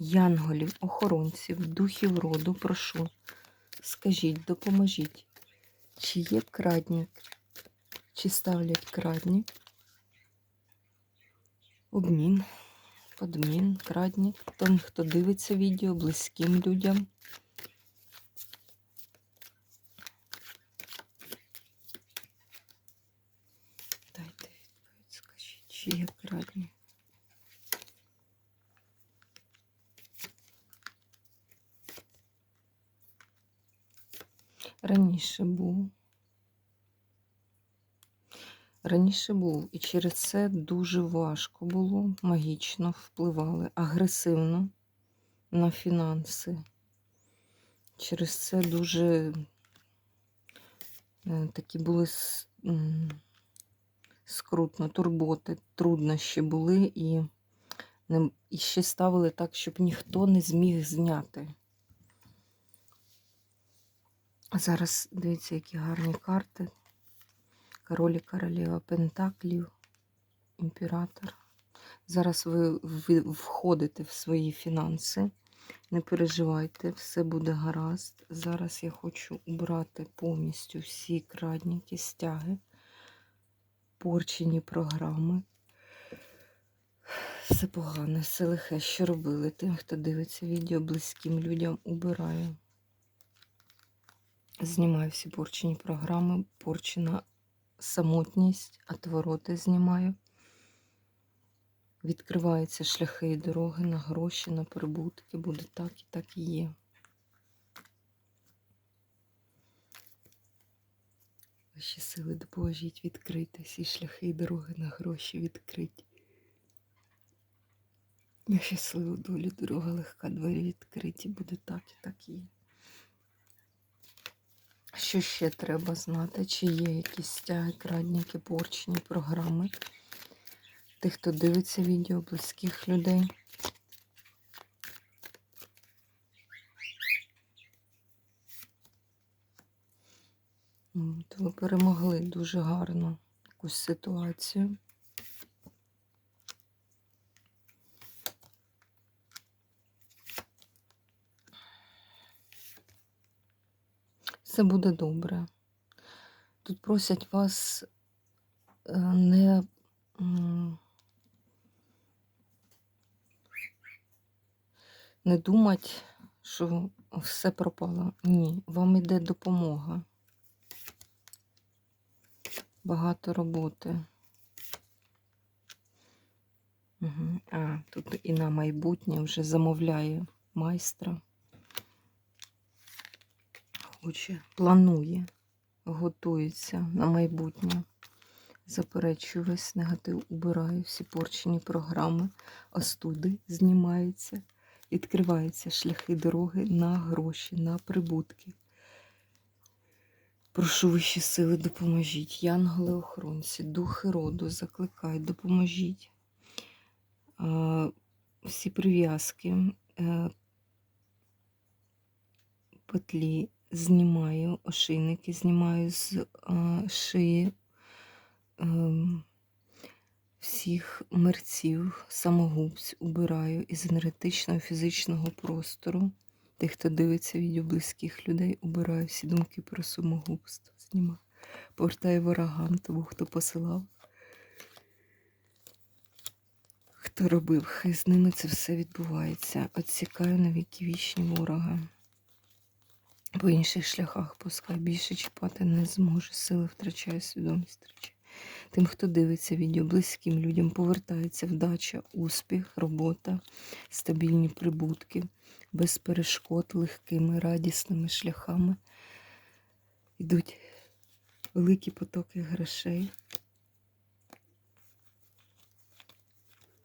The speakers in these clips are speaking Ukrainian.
Янголів, охоронців, духів роду, прошу, скажіть, допоможіть, чи є крадник, чи ставлять крадник, обмін, подмін, крадник, тим, хто дивиться відео, близьким людям. Дайте відповідь, скажіть, чи є крадник. Раніше був. Раніше був, і через це дуже важко було, магічно впливали, агресивно на фінанси. Через це дуже е, такі були скрутно, турботи, труднощі були, і, і ще ставили так, щоб ніхто не зміг зняти. Зараз дивіться, які гарні карти. Король і королева Пентаклів, імператор. Зараз ви ви входите в свої фінанси. Не переживайте, все буде гаразд. Зараз я хочу убрати повністю всі крадніки, стяги, порчені програми. Все погане, все лихе, що робили. Тим, хто дивиться відео, близьким людям убираю. Знімаю всі порчені програми, порчена самотність, отвороти знімаю. Відкриваються шляхи і дороги на гроші, на прибутки. Буде так і так і є. Ваші сили допоможіть відкрити всі шляхи і дороги на гроші відкриті. Я щасливу долю, дорога легка, двері відкриті. Буде так і так і є. Що ще треба знати? Чи є якісь стяги, крадніки, програми? Тих, хто дивиться відео, близьких людей. Ви перемогли дуже гарно якусь ситуацію. Все буде добре. Тут просять вас е, не не думати, що все пропало. Ні, вам йде допомога. Багато роботи. Угу. А, тут і на майбутнє вже замовляє майстра. Хоче, планує, готується на майбутнє. Заперечую весь негатив, убираю всі порчені програми, остуди знімаються, відкриваються шляхи дороги на гроші, на прибутки. Прошу вищі сили, допоможіть. Янголи-охоронці, духи роду, закликають, допоможіть. Всі прив'язки, е, петлі знімаю, ошейники знімаю з а, шиї ем, всіх мерців, самогубць убираю із енергетичного фізичного простору. Тих, хто дивиться відео близьких людей, убираю всі думки про самогубство. Знімаю. Повертаю ворогам, тому хто посилав. Хто робив, хай з ними це все відбувається. Отсікаю на віки вічні ворога. По інших шляхах пускай більше чіпати не зможе. Сили втрачаю, свідомість втрачаю. Тим, хто дивиться відео, близьким людям повертається вдача, успіх, робота, стабільні прибутки, без перешкод, легкими, радісними шляхами. Йдуть великі потоки грошей.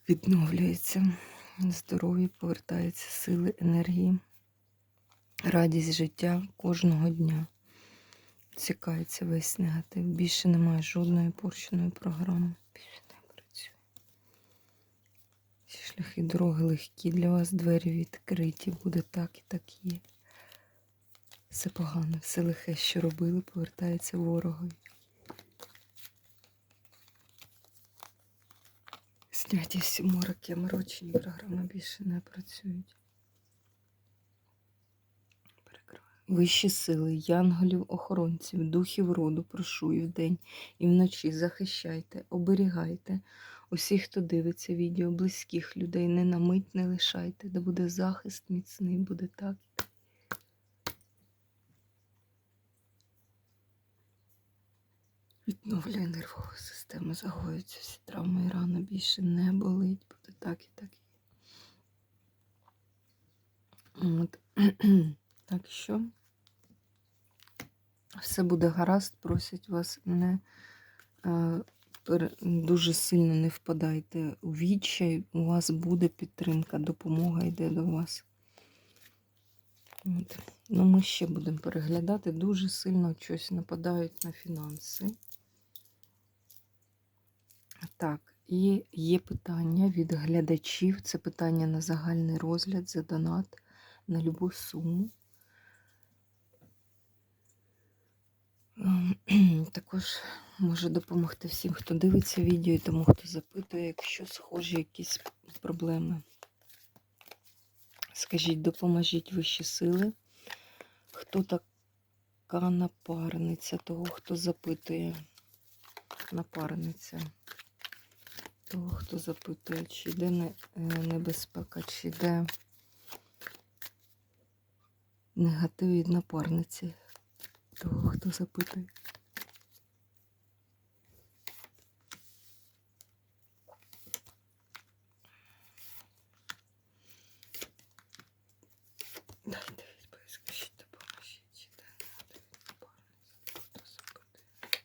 Відновлюється здоров'я, повертаються сили, енергії, радість життя кожного дня. Цікається весь негатив. Більше немає жодної порченої програми. Більше не працює. Всі шляхи дороги легкі для вас, двері відкриті, буде так і так є. Все погано, все лихе, що робили, повертається ворогові. Зняті всі мороки, морочені програми більше не працюють. Вищі сили, янголів, охоронців, духів роду, прошу і вдень, і вночі захищайте, оберігайте усіх, хто дивиться відео, близьких людей, не на мить не лишайте, де буде захист міцний, буде так. Відновлює нервову систему, загоюються всі травми і рани більше не болить, буде так і так. От. Так що все буде гаразд, просять вас не е, дуже сильно не впадайте у відчай, у вас буде підтримка, допомога йде до вас. От. Ну, ми ще будемо переглядати. Дуже сильно щось нападають на фінанси. Так, і є питання від глядачів. Це питання на загальний розгляд за донат на любу суму. Також може допомогти всім, хто дивиться відео і тому, хто запитує, якщо схожі якісь проблеми. Скажіть, допоможіть вищі сили. Хто така напарниця того, хто запитує? Напарниця того, хто запитує, чи йде е, небезпека, чи йде негатив від напарниці того, хто запитує. Дайте відповідь, скажіть, допоможіть, чи йде негатив від напарниці того, хто запитує.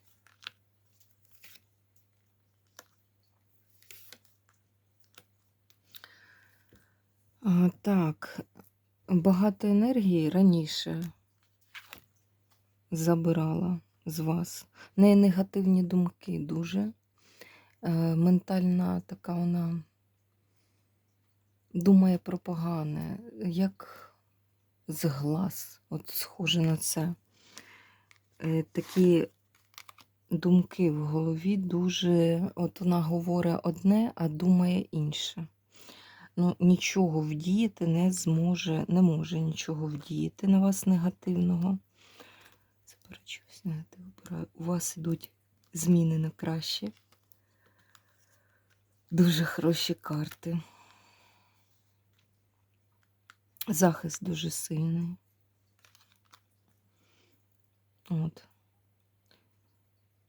Так, багато енергії раніше забирала з вас. В неї негативні думки дуже. Е, ментальна така вона думає про погане, як з глаз, от схоже на це. Е, такі думки в голові дуже, от вона говорить одне, а думає інше. Ну, нічого вдіяти не зможе, не може нічого вдіяти на вас негативного. Заперечуюсь, негатив обираю. У вас йдуть зміни на краще. Дуже хороші карти. Захист дуже сильний. От.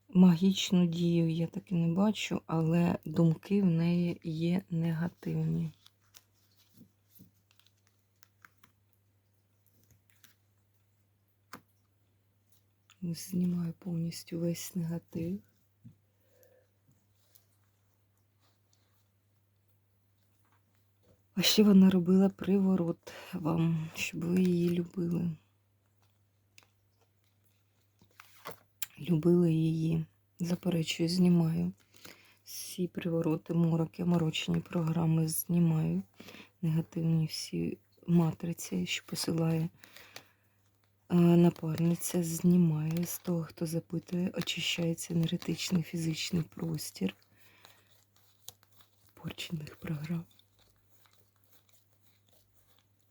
Магічну дію я таки не бачу, але думки в неї є негативні. Знімаю повністю весь негатив. А ще вона робила приворот вам, щоб ви її любили. Любили її. Заперечую, знімаю. Всі привороти, мороки, морочені програми знімаю. Негативні всі матриці, що посилає напарниця, знімаю. З того, хто запитує, очищається енергетичний фізичний простір порчених програм.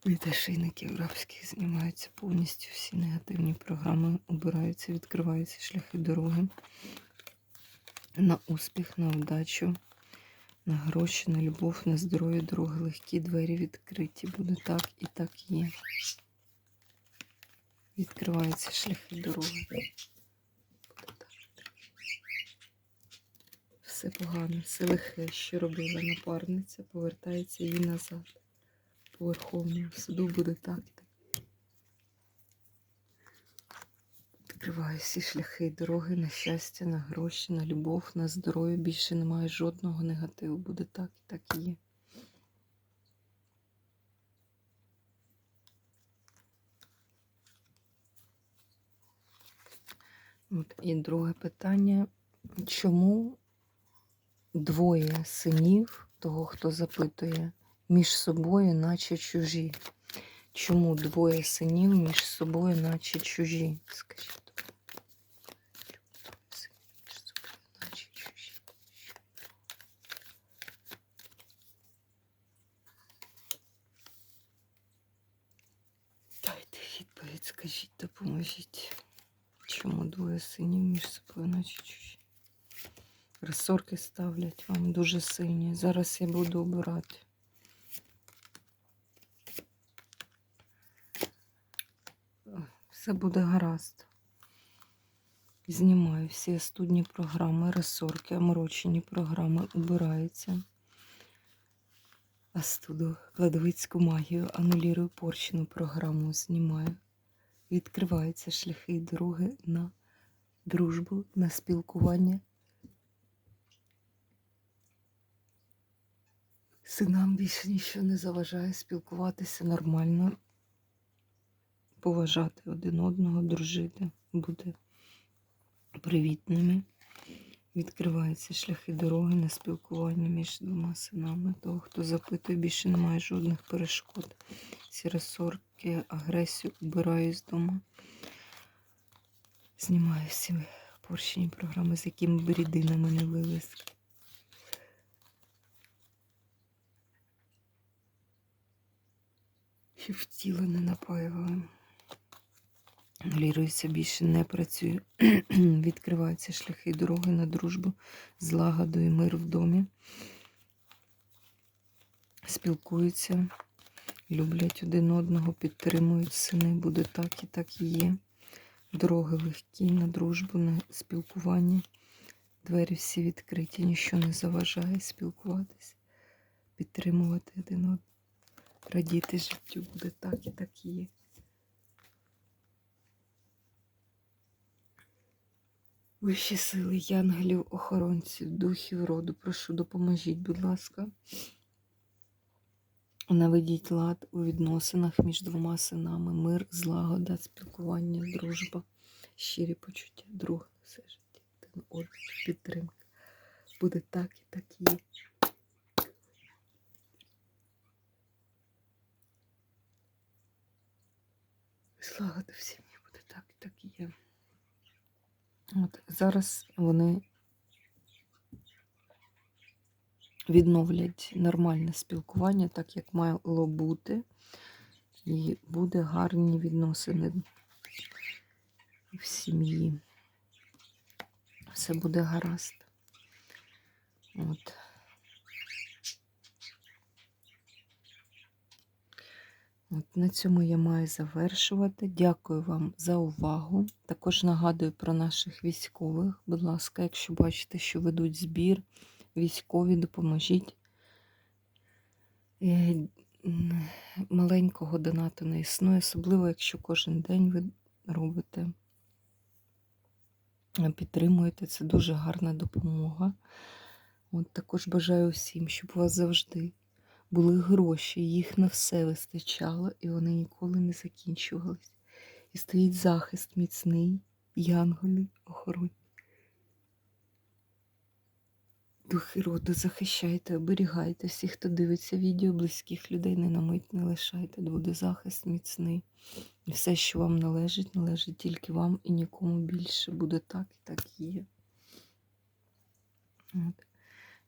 Від ошейників знімаються повністю всі негативні програми, обираються, відкриваються шляхи дороги на успіх, на удачу, на гроші, на любов, на здоров'я, дороги, легкі двері відкриті. Буде так і так є. Відкриваються шляхи дороги. Все погано, все лихе, що робила напарниця, повертається їй назад по Верховному суду буде так. Відкриваю всі шляхи і дороги на щастя, на гроші, на любов, на здоров'я. Більше немає жодного негативу. Буде так і так і є. От. І друге питання. Чому двоє синів, того, хто запитує, між собою, наче чужі? Чому двоє синів між собою, наче чужі? Скажіть. Дайте відповідь, скажіть, допоможіть. Чому двоє синів між собою, наче чужі? Розсорки ставлять вам дуже сильні. Зараз я буду обирати. Все буде гаразд. Знімаю всі остудні програми, розсорки, омрочені програми убираються. Астуду, кладовицьку магію, анулірую порчену програму, знімаю. Відкриваються шляхи дороги на дружбу, на спілкування. Синам більше нічого не заважає спілкуватися нормально, поважати один одного, дружити, бути привітними. Відкриваються шляхи дороги на спілкування між двома синами. Того, хто запитує, більше немає жодних перешкод. Всі розсорки, агресію убираю з дому. Знімаю всі поршені програми, з якими б рідинами не лились. І в тіло не напаюваю. Лірується більше не працює. Відкриваються шляхи дороги на дружбу, злагоду і мир в домі. Спілкуються, люблять один одного, підтримують сини. Буде так і так і є. Дороги легкі на дружбу, на спілкування. Двері всі відкриті, нічого не заважає спілкуватися, підтримувати один одного, радіти життю. Буде так і так і є. Вищі сили, янголів, охоронців, духів роду, прошу, допоможіть, будь ласка. Наведіть лад у відносинах між двома синами, мир, злагода, спілкування, дружба, щирі почуття, друг, все життя, одного, підтримка. Буде так і так є. Злагода в сім'ї буде так і так є. От зараз вони відновлять нормальне спілкування, так як мало бути, і буде гарні відносини в сім'ї. Все буде гаразд. От. От на цьому я маю завершувати. Дякую вам за увагу. Також нагадую про наших військових. Будь ласка, якщо бачите, що ведуть збір, військові, допоможіть. Е, Маленького донату не існує, особливо, якщо кожен день ви робите, підтримуєте. Це дуже гарна допомога. От також бажаю всім, щоб у вас завжди були гроші, їх на все вистачало, і вони ніколи не закінчувались. І стоїть захист міцний, янголи, охоронь. Духи роду, захищайте, оберігайте всіх, хто дивиться відео, близьких людей, не на мить не лишайте, буде захист міцний. І все, що вам належить, належить тільки вам і нікому більше. Буде так і так є. От.